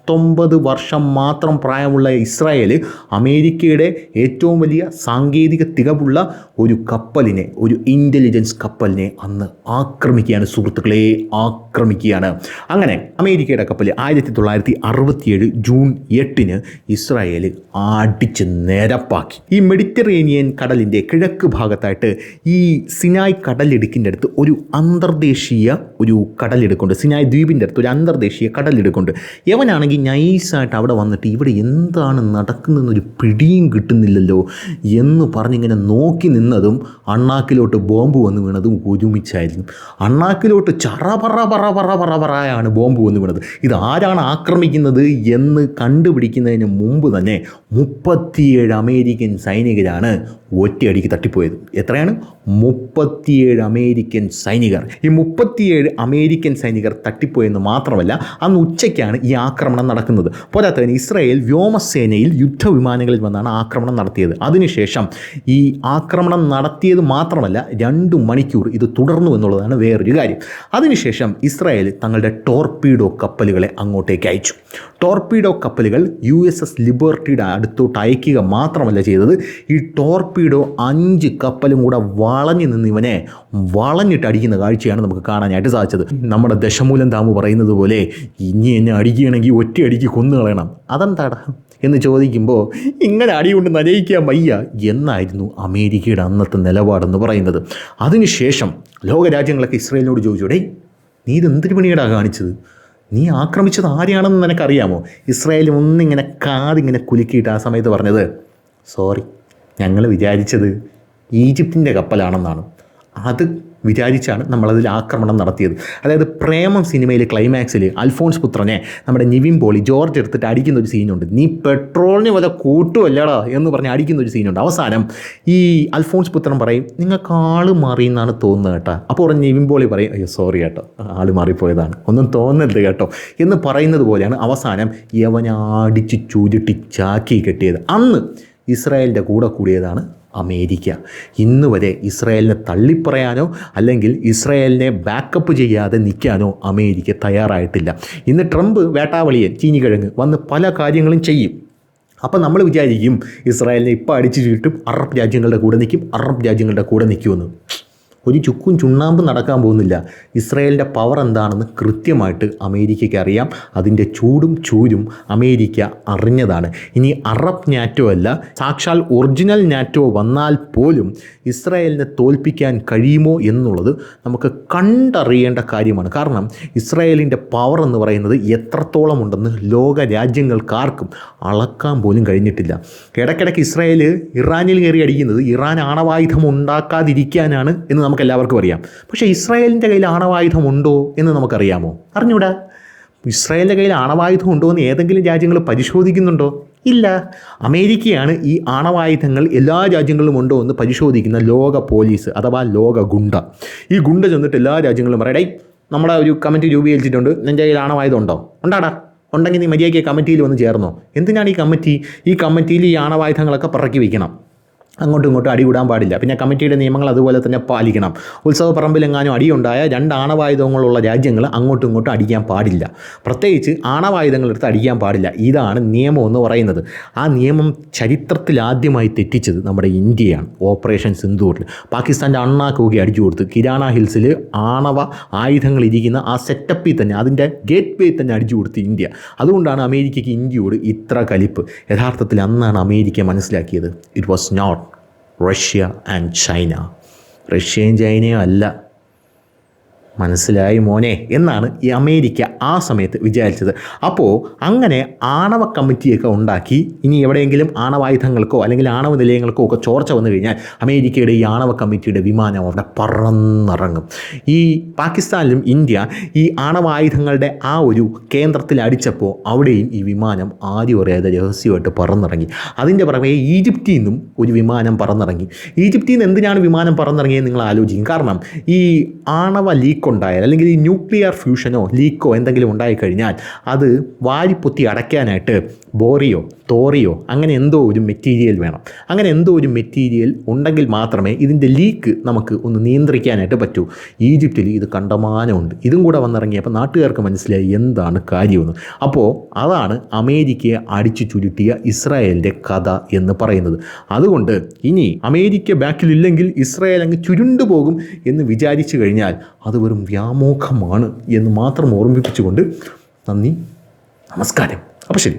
പത്തൊമ്പത് വർഷം മാത്രം പ്രായമുള്ള ഇസ്രായേൽ അമേരിക്കയുടെ ഏറ്റവും വലിയ സാങ്കേതിക തികവുള്ള ഒരു കപ്പലിനെ ഒരു ഇന്റലിജൻസ് കപ്പലിനെ അന്ന് ആക്രമിക്കുകയാണ്. സുഹൃത്തുക്കളെ ആക്രമിക്കുകയാണ്. അങ്ങനെ അമേരിക്കയുടെ കപ്പൽ ആയിരത്തി തൊള്ളായിരത്തി അറുപത്തിയേഴ് ജൂൺ എട്ടിന് ഇസ്രായേൽ അടിച്ച് നിരപ്പാക്കി. ഈ മെഡിറ്ററേനിയൻ കടലിന്റെ കിഴക്ക് ഭാഗത്തായിട്ട് ഈ സിനായ് കടലിടുക്കിന്റെ അടുത്ത് ഒരു അന്തർദേശീയ ഒരു കടലിടുക്കുണ്ട്. സിനായ് ദ്വീപിന്റെ അടുത്ത് ഒരു അന്തർദേശീയ കടലിടുക്കുണ്ട്. യവനാണെങ്കിൽ നൈസായിട്ട് അവിടെ വന്നിട്ട് ഇവിടെ എന്താണ് നടക്കുന്നതെന്നൊരു പിടിയും കിട്ടുന്നില്ലല്ലോ എന്ന് പറഞ്ഞിങ്ങനെ നോക്കി നിന്നതും അണ്ണാക്കിലോട്ട് ബോംബ് വന്ന് വീണതും ഒരുമിച്ചായിരുന്നു. അണ്ണാക്കിലോട്ട് ചറ പറ പറ പറ പറ പറയാണ് ബോംബ് വന്ന് വീണത്. ഇത് ആരാണ് ആക്രമിക്കുന്നത് എന്ന് കണ്ടുപിടിക്കുന്നതിന് മുമ്പ് തന്നെ മുപ്പത്തിയേഴ് അമേരിക്കൻ സൈനികരാണ് ഒറ്റയടിക്ക് തട്ടിപ്പോയത്. എത്രയാണ്? മുപ്പത്തിയേഴ് അമേരിക്കൻ സൈനികർ. ഈ മുപ്പത്തിയേഴ് അമേരിക്കൻ സൈനികർ തട്ടിപ്പോയെന്ന് മാത്രമല്ല അന്ന് ഉച്ചയ്ക്കാണ് ഈ ആക്രമണം ആക്രമണം നടക്കുന്നത്. പോരാത്തതിന് ഇസ്രായേൽ വ്യോമസേനയിൽ യുദ്ധവിമാനങ്ങളിൽ വന്നാണ് ആക്രമണം നടത്തിയത്. അതിനുശേഷം ഈ ആക്രമണം നടത്തിയത് മാത്രമല്ല രണ്ട് മണിക്കൂർ ഇത് തുടർന്നു എന്നുള്ളതാണ് വേറൊരു കാര്യം. അതിനുശേഷം ഇസ്രായേൽ തങ്ങളുടെ ടോർപീഡോ കപ്പലുകളെ അങ്ങോട്ടേക്ക് അയച്ചു. ടോർപീഡോ കപ്പലുകൾ യു എസ് എസ് ലിബർട്ടിയുടെ അടുത്തോട്ട് അയക്കുക മാത്രമല്ല ചെയ്തത്. ഈ ടോർപീഡോ അഞ്ച് കപ്പലും കൂടെ വളഞ്ഞു നിന്ന് ഇവനെ വളഞ്ഞിട്ട് അടിക്കുന്ന കാഴ്ചയാണ് നമുക്ക് കാണാനായിട്ട് സാധിച്ചത്. നമ്മുടെ ദശമൂലം താമു പറയുന്നത് പോലെ ഇനി എന്നെ അടിക്കുകയാണെങ്കിൽ ഒറ്റയടിക്ക് കൊന്നു കളയണം. അതെന്താടാ? എന്ന് ചോദിക്കുമ്പോൾ ഇങ്ങനെ അടികൊണ്ട് നനയിക്കാൻ വയ്യ എന്നായിരുന്നു അമേരിക്കയുടെ അന്നത്തെ നിലപാടെന്ന് പറയുന്നത്. അതിനുശേഷം ലോകരാജ്യങ്ങളൊക്കെ ഇസ്രയേലിനോട് ചോദിച്ചു ഡേ നീ ഇത് എന്തിനു പണിയടാ കാണിച്ചത്? നീ ആക്രമിച്ചത് ആരെയാണെന്ന് നിനക്കറിയാമോ? ഇസ്രായേൽ ഒന്നിങ്ങനെ കാതിങ്ങനെ കുലുക്കിയിട്ട് ആ സമയത്ത് പറഞ്ഞത് സോറി ഞങ്ങൾ വിചാരിച്ചത് ഈജിപ്തിന്റെ കപ്പലാണെന്നാണ്. അത് വിചാരിച്ചാണ് നമ്മളതിൽ ആക്രമണം നടത്തിയത്. അതായത് പ്രേമം സിനിമയിലെ ക്ലൈമാക്സിൽ അൽഫോൺസ് പുത്രനെ നമ്മുടെ നിവിൻ പോളി ജോർജ് എടുത്തിട്ട് അടിക്കുന്ന ഒരു സീനുണ്ട്. നീ പെട്രോളിന് വല്ല കൂട്ടുമല്ലടാ എന്ന് പറഞ്ഞ് അടിക്കുന്ന ഒരു സീനുണ്ട്. അവസാനം ഈ അൽഫോൺസ് പുത്രൻ പറയും നിങ്ങൾക്ക് ആൾ മാറി എന്നാണ് തോന്നുന്നത് കേട്ടോ. അപ്പോൾ ഉടനെ നിവിൻ പോളി പറയും അയ്യോ സോറി കേട്ടോ ആൾ മാറിപ്പോയതാണ്. ഒന്നും തോന്നരുത് കേട്ടോ എന്ന് പറയുന്നത് പോലെയാണ് അവസാനം യവനാടിച്ച് ചൂരിട്ടി ചാക്കി കെട്ടിയത്. അന്ന് ഇസ്രായേലിന്റെ കൂടെ കൂടിയതാണ് അമേരിക്ക. ഇന്ന് വരെ ഇസ്രായേലിനെ തള്ളിപ്പറയാനോ അല്ലെങ്കിൽ ഇസ്രായേലിനെ ബാക്കപ്പ് ചെയ്യാതെ നിൽക്കാനോ അമേരിക്ക തയ്യാറായിട്ടില്ല. ഇന്ന് ട്രംപ് വേട്ടാവളിയൻ ചീനിക്കിഴങ്ങ് വന്ന് പല കാര്യങ്ങളും ചെയ്യും. അപ്പം നമ്മൾ വിചാരിക്കും ഇസ്രായേലിനെ ഇപ്പോൾ അടിച്ചു ചുറ്റും അറബ് രാജ്യങ്ങളുടെ കൂടെ നിൽക്കും അറബ് രാജ്യങ്ങളുടെ കൂടെ നിൽക്കുമെന്ന്. ഒരു ചുക്കും ചുണ്ണാമ്പും നടക്കാൻ പോകുന്നില്ല. ഇസ്രായേലിന്റെ പവർ എന്താണെന്ന് കൃത്യമായിട്ട് അമേരിക്കയ്ക്ക് അറിയാം. അതിന്റെ ചൂടും ചൂരും അമേരിക്ക അറിഞ്ഞതാണ്. ഇനി അറബ് നാറ്റോ അല്ല സാക്ഷാൽ ഒറിജിനൽ നാറ്റോ വന്നാൽ പോലും ഇസ്രായേലിനെ തോൽപ്പിക്കാൻ കഴിയുമോ എന്നുള്ളത് നമുക്ക് കണ്ടറിയേണ്ട കാര്യമാണ്. കാരണം ഇസ്രായേലിന്റെ പവർ എന്ന് പറയുന്നത് എത്രത്തോളം ഉണ്ടെന്ന് ലോക രാജ്യങ്ങൾക്കാർക്കും അളക്കാൻ പോലും കഴിഞ്ഞിട്ടില്ല. ഇടയ്ക്കിടയ്ക്ക് ഇസ്രായേൽ ഇറാനിൽ കയറി അടിക്കുന്നത് ഇറാൻ ആണവായുധം ഉണ്ടാക്കാതിരിക്കാനാണ് എന്ന് നമുക്ക് എല്ലാവർക്കും അറിയാം. പക്ഷേ ഇസ്രായേലിന്റെ കയ്യിൽ ആണവായുധം ഉണ്ടോ എന്ന് നമുക്കറിയാമോ? അറിഞ്ഞൂടാ. ഇസ്രായേലിന്റെ കയ്യിൽ ആണവായുധം ഉണ്ടോ എന്ന് ഏതെങ്കിലും രാജ്യങ്ങൾ പരിശോധിക്കുന്നുണ്ടോ? ഇല്ല. അമേരിക്കയാണ് ഈ ആണവായുധങ്ങൾ എല്ലാ രാജ്യങ്ങളിലും ഉണ്ടോ എന്ന് പരിശോധിക്കുന്ന ലോക പോലീസ് അഥവാ ലോക ഗുണ്ട. ഈ ഗുണ്ട ചെന്നിട്ട് എല്ലാ രാജ്യങ്ങളും പറയടേ നമ്മുടെ ഒരു കമ്മിറ്റി രൂപീകരിച്ചിട്ടുണ്ട്. നിന്റെ കയ്യിൽ ആണവായുധം ഉണ്ടോ? ഉണ്ടാടാ. ഉണ്ടെങ്കിൽ നീ മര്യാദയ്ക്ക് കമ്മിറ്റിയിൽ വന്ന് ചേർന്നോ. എന്തിനാണ് ഈ കമ്മിറ്റി? ഈ കമ്മിറ്റിയിൽ ഈ ആണവായുധങ്ങളൊക്കെ പറക്കി വയ്ക്കണം അങ്ങോട്ടും ഇങ്ങോട്ടും അടി കൂടാൻ പാടില്ല. പിന്നെ കമ്മിറ്റിയുടെ നിയമങ്ങൾ അതുപോലെ തന്നെ പാലിക്കണം. ഉത്സവ പറമ്പിലെങ്ങാനും അടിയുണ്ടായ രണ്ട് ആണവായുധങ്ങളുള്ള രാജ്യങ്ങൾ അങ്ങോട്ടും ഇങ്ങോട്ടും അടിക്കാൻ പാടില്ല. പ്രത്യേകിച്ച് ആണവായുധങ്ങളെടുത്ത് അടിക്കാൻ പാടില്ല. ഇതാണ് നിയമം എന്ന് പറയുന്നത്. ആ നിയമം ചരിത്രത്തിൽ ആദ്യമായി തെറ്റിച്ചത് നമ്മുടെ ഇന്ത്യയാണ്. ഓപ്പറേഷൻ സിന്ധൂറിൽ പാകിസ്ഥാന്റെ അണ്ണാക്കൂകി അടിച്ചു കൊടുത്ത്. കിരാണ ഹിൽസിൽ ആണവ ആയുധങ്ങൾ ഇരിക്കുന്ന ആ സെറ്റപ്പിൽ തന്നെ അതിന്റെ ഗേറ്റ് വേ തന്നെ അടിച്ചു കൊടുത്ത് ഇന്ത്യ. അതുകൊണ്ടാണ് അമേരിക്കയ്ക്ക് ഇന്ത്യയോട് ഇത്ര കലിപ്പ്. യഥാർത്ഥത്തിൽ അന്നാണ് അമേരിക്ക മനസ്സിലാക്കിയത്. It was not Russia and China. റഷ്യയും ചൈനയും അല്ല. മനസ്സിലായി മോനെ എന്നാണ് ഈ അമേരിക്ക ആ സമയത്ത് വിചാരിച്ചത്. അപ്പോൾ അങ്ങനെ ആണവ കമ്മിറ്റിയൊക്കെ ഉണ്ടാക്കി ഇനി എവിടെയെങ്കിലും ആണവായുധങ്ങൾക്കോ അല്ലെങ്കിൽ ആണവ നിലയങ്ങൾക്കോ ഒക്കെ ചോർച്ച വന്നു കഴിഞ്ഞാൽ അമേരിക്കയുടെ ഈ ആണവ കമ്മിറ്റിയുടെ വിമാനം അവിടെ പറന്നിറങ്ങും. ഈ പാകിസ്ഥാനിലും ഇന്ത്യ ഈ ആണവായുധങ്ങളുടെ ആ ഒരു കേന്ദ്രത്തിൽ അടിച്ചപ്പോൾ അവിടെയും ഈ വിമാനം ആദ്യം അറിയാതെ രഹസ്യമായിട്ട് പറന്നിറങ്ങി. അതിന്റെ പുറമേ ഈജിപ്തിൽ നിന്നും ഒരു വിമാനം പറന്നിറങ്ങി. ഈജിപ്തിൽ നിന്ന് എന്തിനാണ് വിമാനം പറന്നിറങ്ങിയത് നിങ്ങൾ ആലോചിക്കും. കാരണം ഈ ആണവ ലീക്ക് ഉണ്ടായാൽ അല്ലെങ്കിൽ ഈ ന്യൂക്ലിയർ ഫ്യൂഷനോ ലീക്കോ എന്തെങ്കിലും ഉണ്ടായിക്കഴിഞ്ഞാൽ അത് വാരിപ്പൊത്തി അടയ്ക്കാനായിട്ട് ബോറിയോ തോറിയോ അങ്ങനെ എന്തോ ഒരു മെറ്റീരിയൽ വേണം. അങ്ങനെ എന്തോ ഒരു മെറ്റീരിയൽ ഉണ്ടെങ്കിൽ മാത്രമേ ഇതിന്റെ ലീക്ക് നമുക്ക് ഒന്ന് നിയന്ത്രിക്കാനായിട്ട് പറ്റൂ. ഈജിപ്തിൽ ഇത് കണ്ടമാനമുണ്ട്. ഇതും കൂടെ വന്നിറങ്ങിയപ്പോൾ നാട്ടുകാർക്ക് മനസ്സിലായി എന്താണ് കാര്യമെന്ന്. അപ്പോൾ അതാണ് അമേരിക്കയെ അടിച്ചു ചുരുട്ടിയ ഇസ്രായേലിന്റെ കഥ എന്ന് പറയുന്നത്. അതുകൊണ്ട് ഇനി അമേരിക്ക ബാക്കിലില്ലെങ്കിൽ ഇസ്രായേൽ അങ്ങ് ചുരുണ്ടു പോകും എന്ന് വിചാരിച്ചു കഴിഞ്ഞാൽ അത് വെറും വ്യാമോഹമാണ് എന്ന് മാത്രം ഓർമ്മിപ്പിച്ചുകൊണ്ട് നന്ദി നമസ്കാരം. അപ്പോൾ ശരി.